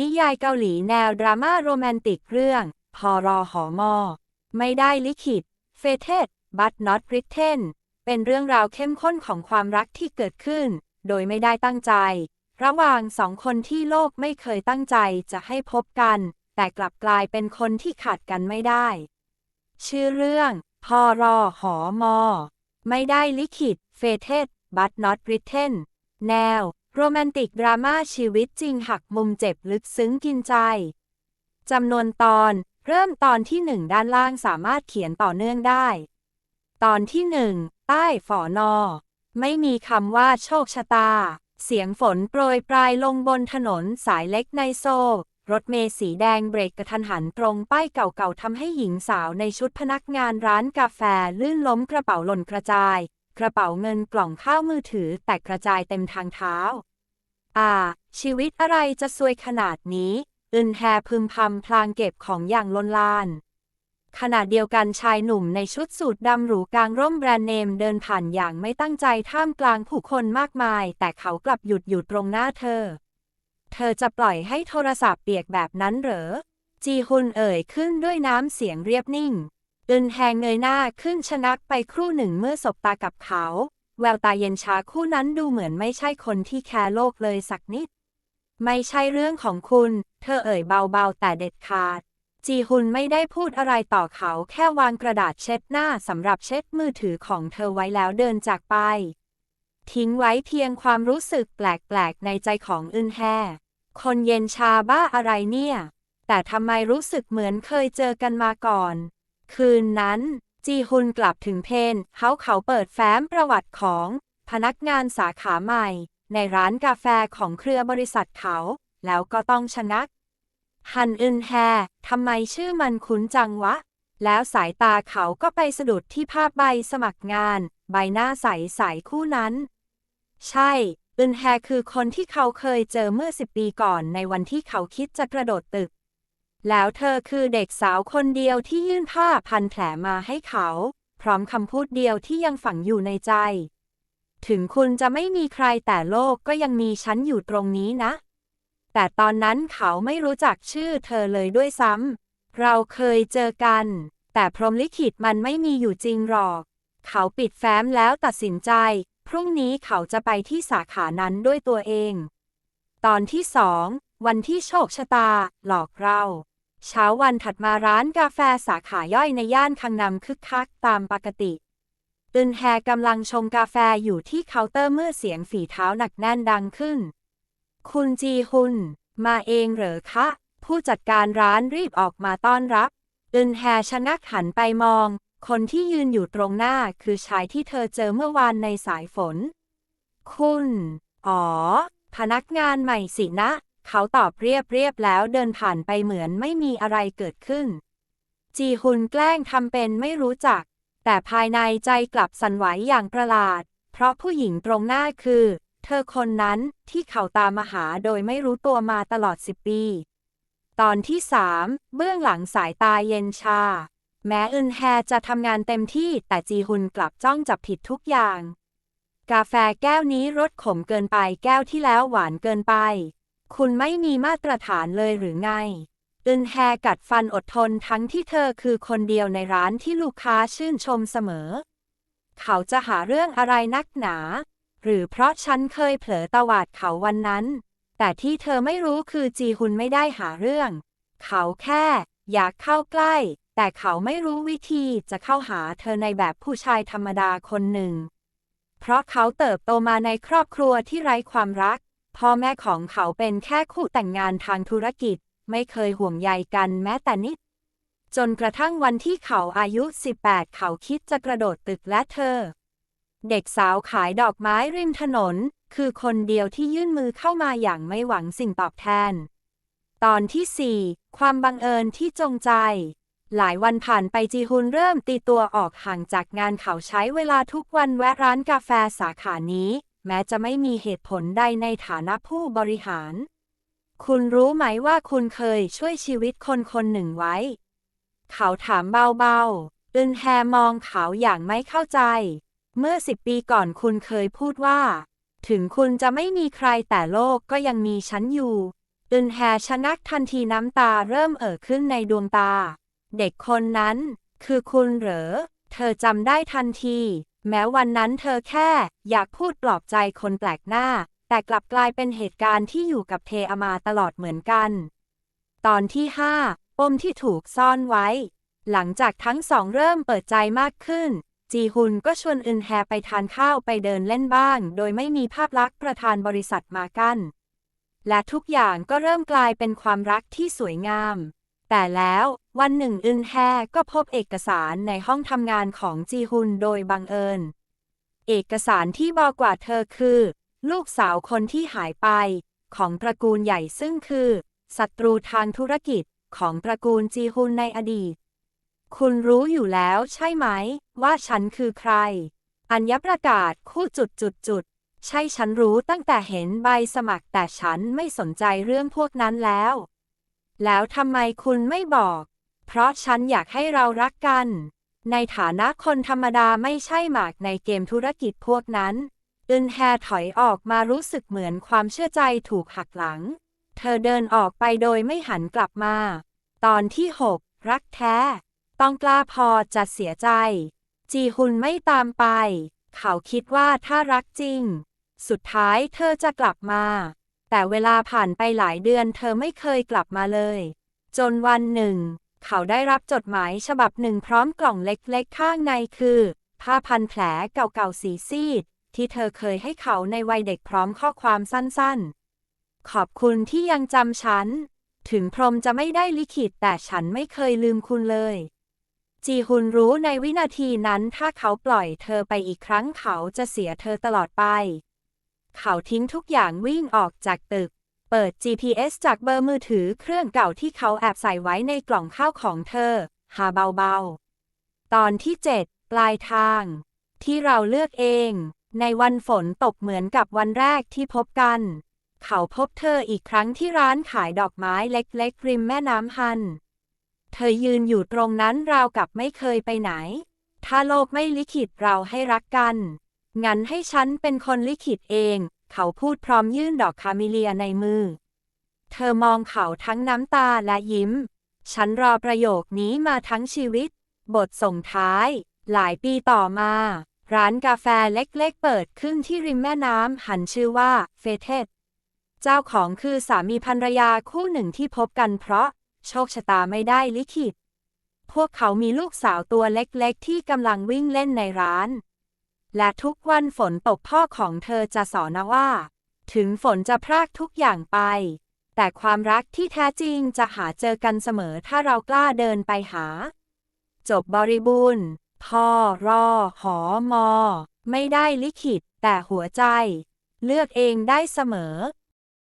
นิยายเกาหลีแนวดราม่าโรแมนติกเรื่อง พอรอหอมอ ไม่ได้ลิขิต เฟเทดบัตนอตริเทนเป็นเรื่องราวเข้มข้นของความรักที่เกิดขึ้น โดยไม่ได้ตั้งใจ ระหว่างสองคนที่โลกไม่เคยตั้งใจจะให้พบกัน แต่กลับกลายเป็นคนที่ขาดกันไม่ได้ ชื่อเรื่อง พอรอหอมอ ไม่ได้ลิขิต เฟเทดบัตนอตริเทนแนว โรแมนติกดราม่าชีวิตจริงหักมุมเจ็บลึกซึ้งกินใจ จำนวนตอน เริ่มตอนที่หนึ่งด้านล่างสามารถเขียนต่อเนื่องได้ ตอนที่หนึ่งใต้ฝอนอ ไม่มีคำว่าโชคชะตา เสียงฝนโปรยปลายลงบนถนนสายเล็กในโซ รถเมล์สีแดงเบรกกระทันหันตรงป้ายเก่าๆทำให้หญิงสาวในชุดพนักงานร้านกาแฟลื่นล้มกระเป๋าหล่นกระจาย กระเป๋าเงินกล่องข้าวมือถือแตกกระจายเต็มทางเท้า อ่า ชีวิตอะไรจะซวยขนาดนี้อึนแฮพึมพำพลางเก็บของอย่างลนลาน ขณะเดียวกันชายหนุ่มในชุดสูทดำหรูกลางร่มแบรนด์เนมเดินผ่านอย่างไม่ตั้งใจท่ามกลางผู้คนมากมาย แต่เขากลับหยุดอยู่ตรงหน้าเธอ เธอจะปล่อยให้โทรศัพท์เปียกแบบนั้นเหรอ จีฮุนเอ่ยขึ้นด้วยน้ำเสียงเรียบนิ่ง อึนแฮงเงยหน้าขึ้นชะนักไปครู่หนึ่งเมื่อสบตากับเขา แววตาเย็นชาคู่นั้นดูเหมือนไม่ใช่คนที่แคร์โลกเลยสักนิด ไม่ใช่เรื่องของคุณ เธอเอ่ยเบาๆแต่เด็ดขาด จีฮุนไม่ได้พูดอะไรต่อเขาแค่วางกระดาษเช็ดหน้าสำหรับเช็ดมือถือของเธอไว้แล้วเดินจากไป ทิ้งไว้เพียงความรู้สึกแปลกๆในใจของอึนแฮคนเย็นชาบ้าอะไรเนี่ย แต่ทำไมรู้สึกเหมือนเคยเจอกันมาก่อน คืนนั้น จีฮุนกลับถึงเพนเขาเขาเปิดแฟ้มประวัติของพนักงานสาขาใหม่ ในร้านกาแฟของเครือบริษัทเขา แล้วก็ต้องชะงัก ฮันอึนแฮทำไมชื่อมันคุ้นจังวะ แล้วสายตาเขาก็ไปสะดุดที่ภาพใบสมัครงาน ใบหน้าใสๆคู่นั้น ใช่ อึนแฮคือคนที่เขาเคยเจอเมื่อสิบปีก่อนในวันที่เขาคิดจะกระโดดตึก แล้วเธอคือเด็กสาวคนเดียวที่ยื่นผ้าพันแผลมาให้เขา พร้อมคำพูดเดียวที่ยังฝังอยู่ในใจ ถึงคุณจะไม่มีใครแต่โลกก็ยังมีฉันอยู่ตรงนี้นะ แต่ตอนนั้นเขาไม่รู้จักชื่อเธอเลยด้วยซ้ำ เราเคยเจอกัน แต่พรหมลิขิตมันไม่มีอยู่จริงหรอก เขาปิดแฟ้มแล้วตัดสินใจ พรุ่งนี้เขาจะไปที่สาขานั้นด้วยตัวเอง ตอนที่สอง วันที่โชคชะตา หลอกเรา เช้าวันถัดมาร้านกาแฟสาขาย่อยในย่านคังนำคึกคักตามปกติอึนแฮกำลังชงกาแฟอยู่ที่เคาน์เตอร์เมื่อเสียงฝีเท้าหนักแน่นดังขึ้น คุณจีฮุน มาเองเหรอคะ ผู้จัดการร้านรีบออกมาต้อนรับอึนแฮชะงักหันไปมอง คนที่ยืนอยู่ตรงหน้าคือชายที่เธอเจอเมื่อวานในสายฝน คุณ อ๋อ พนักงานใหม่สินะ เขาตอบเรียบเรียบแล้วเดินผ่านไปเหมือนไม่มีอะไรเกิดขึ้น จีฮุนแกล้งทำเป็นไม่รู้จัก แต่ภายในใจกลับสั่นไหวอย่างประหลาด เพราะผู้หญิงตรงหน้าคือ เธอคนนั้นที่เขาตามมาหาโดยไม่รู้ตัวมาตลอดสิบปี ตอนที่สามเบื้องหลังสายตาเย็นชา แม้อึนแฮจะทำงานเต็มที่แต่จีฮุนกลับจ้องจับผิดทุกอย่าง กาแฟแก้วนี้รสขมเกินไปแก้วที่แล้วหวานเกินไป คุณไม่มีมาตรฐานเลยหรือไง อึนแฮกัดฟันอดทนทั้งที่เธอคือคนเดียวในร้านที่ลูกค้าชื่นชมเสมอ เขาจะหาเรื่องอะไรนักหนา หรือเพราะฉันเคยเผลอตวาดเขาวันนั้น แต่ที่เธอไม่รู้คือจีฮุนไม่ได้หาเรื่อง เขาแค่ อยากเข้าใกล้ แต่เขาไม่รู้วิธีจะเข้าหาเธอในแบบผู้ชายธรรมดาคนหนึ่ง เพราะเขาเติบโตมาในครอบครัวที่ไร้ความรัก พ่อแม่ของเขาเป็นแค่คู่แต่งงานทางธุรกิจ ไม่เคยห่วงใยกันแม้แต่นิด จนกระทั่งวันที่เขาอายุ 18 เขาคิดจะกระโดดตึกและเธอ เด็กสาวขายดอกไม้ริมถนน คือคนเดียวที่ยื่นมือเข้ามาอย่างไม่หวังสิ่งตอบแทน ตอนที่ 4 ความบังเอิญที่จงใจหลายวันผ่านไปจีฮุนเริ่มตีตัวออกห่างจากงานเขาใช้เวลาทุกวันแวะร้านกาแฟสาขานี้ แม้จะไม่มีเหตุผลใดในฐานะผู้บริหาร คุณรู้ไหมว่าคุณเคยช่วยชีวิตคนคนหนึ่งไว้ เขาถามเบาๆอึนแฮมองเขาอย่างไม่เข้าใจ เมื่อสิบปีก่อนคุณเคยพูดว่า ถึงคุณจะไม่มีใครแต่โลกก็ยังมีฉันอยู่อึนแฮชะนักทันทีน้ำตาเริ่มเอ่อขึ้นในดวงตา เด็กคนนั้น คือคุณเหรอ เธอจำได้ทันที แม้วันนั้นเธอแค่ อยากพูดปลอบใจคนแปลกหน้า แต่กลับกลายเป็นเหตุการณ์ที่อยู่กับเทอามาตลอดเหมือนกัน ตอนที่ 5 ปมที่ถูกซ่อนไว้ หลังจากทั้งสองเริ่มเปิดใจมากขึ้น จีฮุนก็ชวนอึนแฮไปทานข้าวไปเดินเล่นบ้าง โดยไม่มีภาพลักษณ์ประธานบริษัทมากั้นและทุกอย่างก็เริ่มกลายเป็นความรักที่สวยงาม แต่แล้ววันหนึ่งอึนแฮก็พบเอกสารในห้องทำงานของจีฮุนโดยบังเอิญ เอกสารที่บอกว่าเธอคือ ลูกสาวคนที่หายไป ของตระกูลใหญ่ซึ่งคือศัตรูทางธุรกิจของตระกูลจีฮุนในอดีต คุณรู้อยู่แล้วใช่ไหม ว่าฉันคือใคร อัญญประกาศคู่จุดจุดจุดใช่ฉันรู้ตั้งแต่เห็นใบสมัครแต่ฉันไม่สนใจเรื่องพวกนั้นแล้ว แล้วทำไมคุณไม่บอก เพราะฉันอยากให้เรารักกัน ในฐานะคนธรรมดาไม่ใช่หมากในเกมธุรกิจพวกนั้น อึนแฮถอยออกมารู้สึกเหมือนความเชื่อใจถูกหักหลัง เธอเดินออกไปโดยไม่หันกลับมา ตอนที่ 6 รักแท้ ต้องกล้าพอจะเสียใจ จีฮุนไม่ตามไป เขาคิดว่าถ้ารักจริง สุดท้ายเธอจะกลับมา แต่เวลาผ่านไปหลายเดือนเธอไม่เคยกลับมาเลย จนวันหนึ่ง เขาได้รับจดหมายฉบับหนึ่งพร้อมกล่องเล็กๆ ข้างในคือ ผ้าพันแผลเก่าๆสีซีด ที่เธอเคยให้เขาในวัยเด็กพร้อมข้อความสั้นๆ ขอบคุณที่ยังจำฉัน ถึงพรมจะไม่ได้ลิขิตแต่ฉันไม่เคยลืมคุณเลยจีฮุนรู้ในวินาทีนั้นถ้าเขาปล่อยเธอไปอีกครั้งเขาจะเสียเธอตลอดไป เขาทิ้งทุกอย่างวิ่งออกจากตึก เปิด GPS จากเบอร์มือถือเครื่องเก่าที่เขาแอบใส่ไว้ในกล่องข้าวของเธอ หาเบาๆ ตอนที่ 7 ปลายทาง ที่เราเลือกเอง ในวันฝนตกเหมือนกับวันแรกที่พบกัน เขาพบเธออีกครั้งที่ร้านขายดอกไม้เล็กๆ ริมแม่น้ำฮัน เธอยืนอยู่ตรงนั้นราวกับไม่เคยไปไหน ถ้าโลกไม่ลิขิตเราให้รักกัน งั้นให้ฉันเป็นคนลิขิตเอง เขาพูดพร้อมยื่นดอกคาเมเลียในมือ เธอมองเขาทั้งน้ำตาและยิ้ม ฉันรอประโยคนี้มาทั้งชีวิต บทส่งท้าย หลายปีต่อมา ร้านกาแฟเล็กๆเปิดขึ้นที่ริมแม่น้ำหันชื่อว่าเฟเทสเจ้าของคือสามีภรรยาคู่หนึ่งที่พบกันเพราะ โชคชะตาไม่ได้ลิขิต พวกเขามีลูกสาวตัวเล็กๆ ที่กำลังวิ่งเล่นในร้าน และทุกวันฝนตกพ่อของเธอจะสอนนะว่า ถึงฝนจะพรากทุกอย่างไป แต่ความรักที่แท้จริงจะหาเจอกันเสมอถ้าเรากล้าเดินไปหา จบบริบูรณ์พ่อรอ หอมอ ไม่ได้ลิขิต แต่หัวใจ เลือกเองได้เสมอ